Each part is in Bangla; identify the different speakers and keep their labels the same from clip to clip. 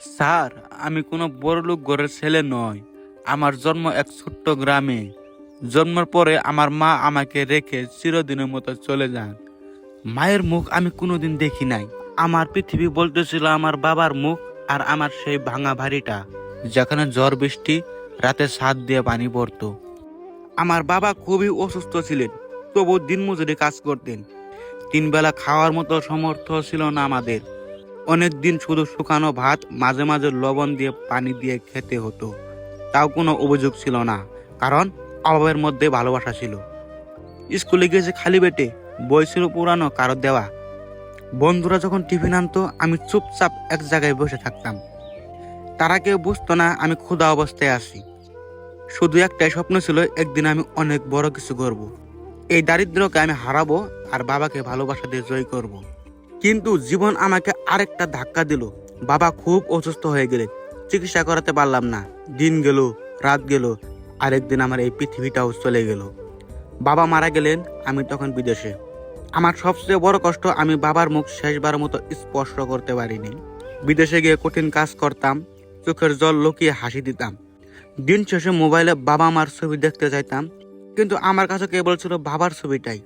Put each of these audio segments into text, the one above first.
Speaker 1: স্যার, আমি কোনো বড়লোক ঘরের ছেলে নয় আমার জন্ম এক ছোট্ট গ্রামে। জন্মের পরে আমার মা আমাকে রেখে চিরদিনের মতো চলে যান। মায়ের মুখ আমি কোনোদিন দেখি নাই। আমার পৃথিবী বলতেছিল আমার বাবার মুখ আর আমার সেই ভাঙা ভারিটা যেখানে ঝড় বৃষ্টি, রাতে ছাদ দিয়ে পানি পড়তো। আমার বাবা খুবই অসুস্থ ছিলেন, তবু দিনমজুরি কাজ করতেন। তিন বেলা খাওয়ার মতো সমর্থ ছিল না আমাদের। অনেক দিন শুধু শুকানো ভাত, মাঝে মাঝে লবণ দিয়ে পানি দিয়ে খেতে হতো। তাও কোনো অভিযোগ ছিল না, কারণ অভাবের মধ্যে ভালোবাসা ছিল। স্কুলে গিয়েছে খালি পেটে, বই ছিল পুরানো, কারও দেওয়া। বন্ধুরা যখন টিফিন আনতো, আমি চুপচাপ এক জায়গায় বসে থাকতাম। তারা কেউ বুঝতো না আমি ক্ষুধা অবস্থায় আছি। শুধু একটাই স্বপ্ন ছিল, একদিন আমি অনেক বড় কিছু করব। এই দারিদ্রকে আমি হারাবো আর বাবাকে ভালোবাসা দিয়ে জয় করব। কিন্তু জীবন আমাকে আরেকটা ধাক্কা দিল। বাবা খুব অসুস্থ হয়ে গেলেন চিকিৎসা করাতে পারলাম না। দিন গেল, রাত গেল, আরেকদিন আমার এই পৃথিবীটাও চলে গেল। বাবা মারা গেলেন, আমি তখন বিদেশে। আমার সবচেয়ে বড় কষ্ট আমি বাবার মুখ শেষবার মতো স্পর্শ করতে পারিনি। বিদেশে গিয়ে কঠিন কাজ করতাম, চোখের জল লুকিয়ে হাসি দিতাম। দিন শেষে মোবাইলে বাবা মার ছবি দেখতে চাইতাম কিন্তু আমার কাছে কেবল ছিল বাবার ছবিটাই।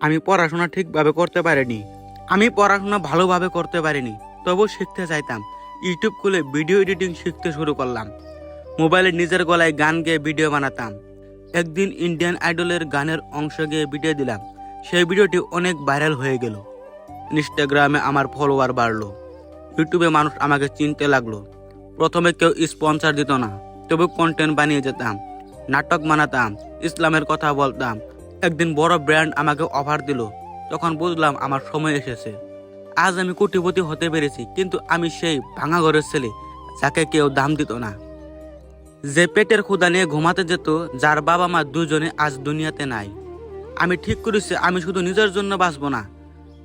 Speaker 1: আমি পড়াশোনা ঠিকভাবে করতে পারিনি। আমি পড়াশোনা ভালোভাবে করতে পারিনি, তবু শিখতে চাইতাম। ইউটিউব খুলে ভিডিও এডিটিং শিখতে শুরু করলাম। মোবাইলে নিজের গলায় গান গেয়ে ভিডিও বানাতাম। একদিন ইন্ডিয়ান আইডলের গানের অংশ গিয়ে ভিডিও দিলাম। সেই ভিডিওটি অনেক ভাইরাল হয়ে গেল। ইনস্টাগ্রামে আমার ফলোয়ার বাড়লো। ইউটিউবে মানুষ আমাকে চিনতে লাগল। প্রথমে কেউ স্পন্সর দিত না, তবু কন্টেন্ট বানিয়ে যেতাম। নাটক বানাতাম, ইসলামের কথা বলতাম। একদিন বড় ব্র্যান্ড আমাকে অফার দিল। তখন বুঝলাম আমার সময় এসেছে। আজ আমি কোটিপতি হতে পেরেছি, কিন্তু আমি সেই ভাঙা ঘরের ছেলে, যাকে কেউ দাম দিত না। যে পেটের ক্ষুদা নিয়ে ঘুমাতে যেত, যার বাবা মা দুজনে আজ দুনিয়াতে নাই। আমি ঠিক করেছি, আমি শুধু নিজের জন্য বাঁচব না।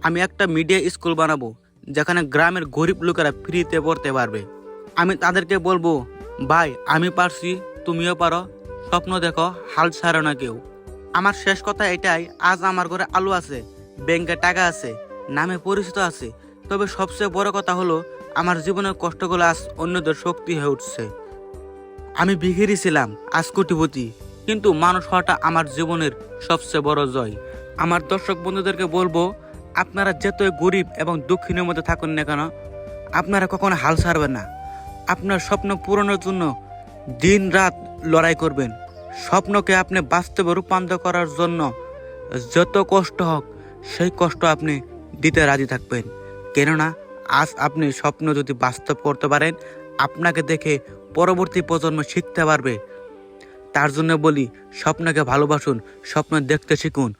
Speaker 1: আমি একটা মিডিয়া স্কুল বানাবো, যেখানে গ্রামের গরিব লোকেরা ফ্রিতে পড়তে পারবে। আমি তাদেরকে বলব, ভাই, আমি পারছি, তুমিও পারো। স্বপ্ন দেখো, হাল ছাড়ো না কেউ। আমার শেষ কথা এটাই, আজ আমার ঘরে আলু আছে। ব্যাংকে টাকা আছে, নামে পরিচিত আছে, তবে সবচেয়ে বড় কথা হলো, আমার জীবনের কষ্টগুলো আজ অন্যদের শক্তি হয়ে উঠছে। আমি ভিখিরি ছিলাম, আজ কোটিপতি, কিন্তু মানুষ হওয়াটা আমার জীবনের সবচেয়ে বড় জয়। আমার দর্শক বন্ধুদেরকে বলব, আপনারা যতই গরিব এবং দুঃখিনের মধ্যে থাকুন না কেন, আপনারা কখনো হাল ছাড়বেন না। আপনার স্বপ্ন পূরণের জন্য দিন রাত লড়াই করবেন। স্বপ্নকে আপনি বাস্তবে রূপান্তর করার জন্য যত কষ্ট হোক সেই কষ্ট আপনি দিতে রাজি থাকবেন। কেননা, আজ আপনি স্বপ্ন যদি বাস্তব করতে পারেন, আপনাকে দেখে পরবর্তী প্রজন্ম শিখতে পারবে। তার জন্য বলি, স্বপ্নকে ভালোবাসুন, স্বপ্ন দেখতে শিখুন।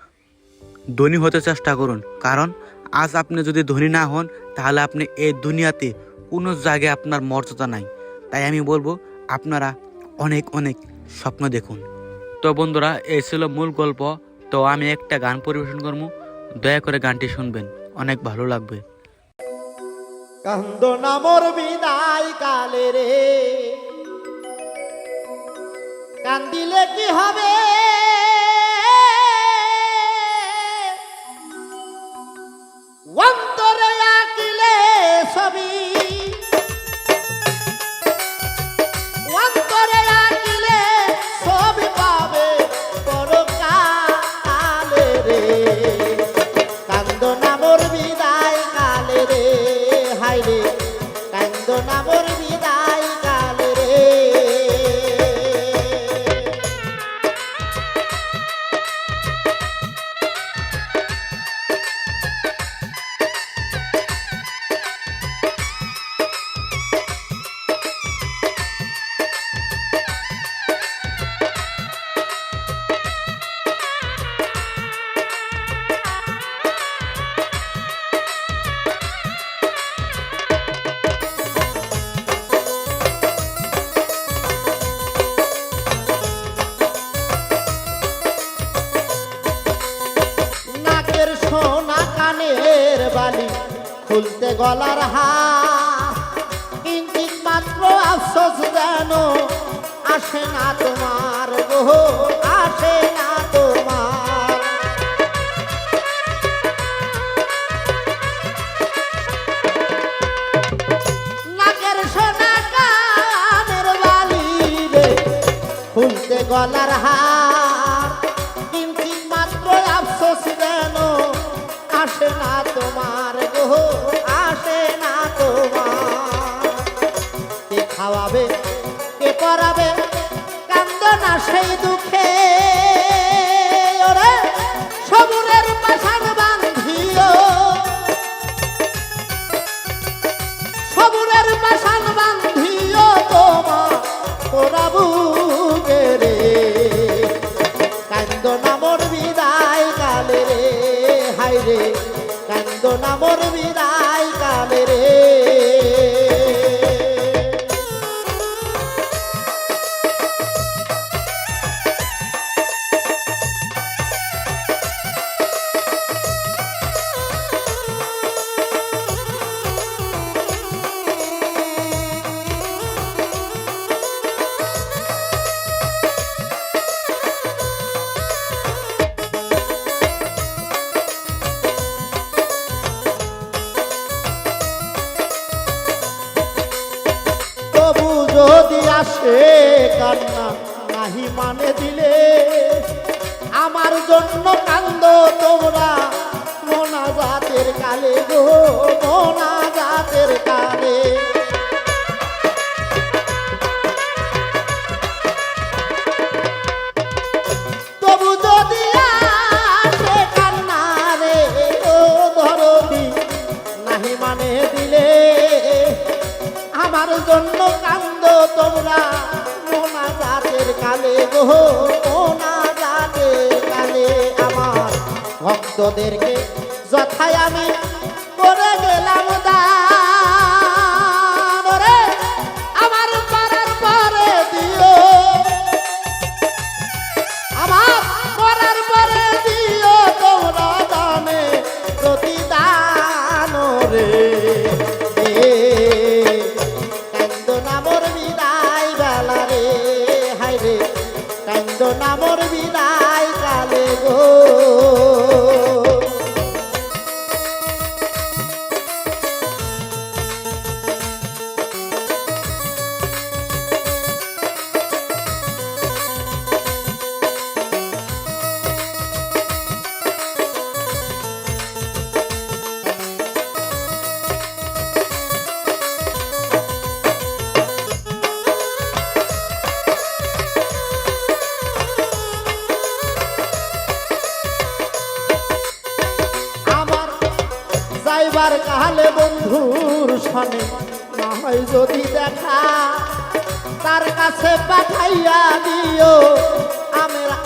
Speaker 1: ধনী হতে চেষ্টা করুন, কারণ আজ আপনি যদি ধনী না হন, তাহলে আপনি এই দুনিয়াতে কোনো জায়গায় আপনার মর্যাদা নাই। তাই আমি বলব, আপনারা অনেক অনেক স্বপ্ন দেখুন। তো বন্ধুরা, এই ছিল মূল গল্প। তো আমি একটা গান পরিবেশন করব। দয়া করে গানটি শুনবেন, অনেক ভালো লাগবে।
Speaker 2: কান্দ নামর বিদায় কালে রে। কান্দিলে কি হবে? অন্তরে কান্দ নামর বালি খুলতে গলার হাত। মাত্র আফসোস যেন আসে না তোমার গো, আসে না তোমার। নাকের সোনা কানের বালি খুলতে গলার হাত। আসে না তোমার গো, আসে না তোমার। কে খাওয়াবে, কে পরাবে, কান্দ না সেই দুঃখে। আসে কান্না নাহি মানে দিলে। আমার জন্য কান্দ তোমরা মোনা জাতের কালে গো মোনা। কালে গো না জাতের কালে আমার ভক্তদেরকে যথায় আমি কালে বন্ধুর সনে না হয় যদি দেখা, তার কাছে পাঠাইয়া দিও। আমরা,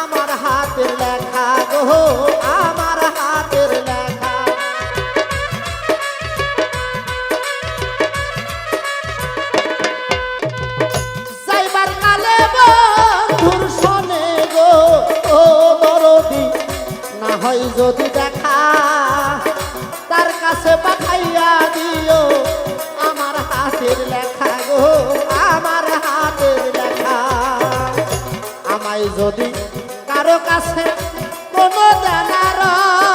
Speaker 2: আমার হাতের লেখা গো, আমার হাতের লেখা। যাইবার কালে বন্ধুর সনে গো, ও দরদি না হয় যদি দেখা কাছে কোনো জানার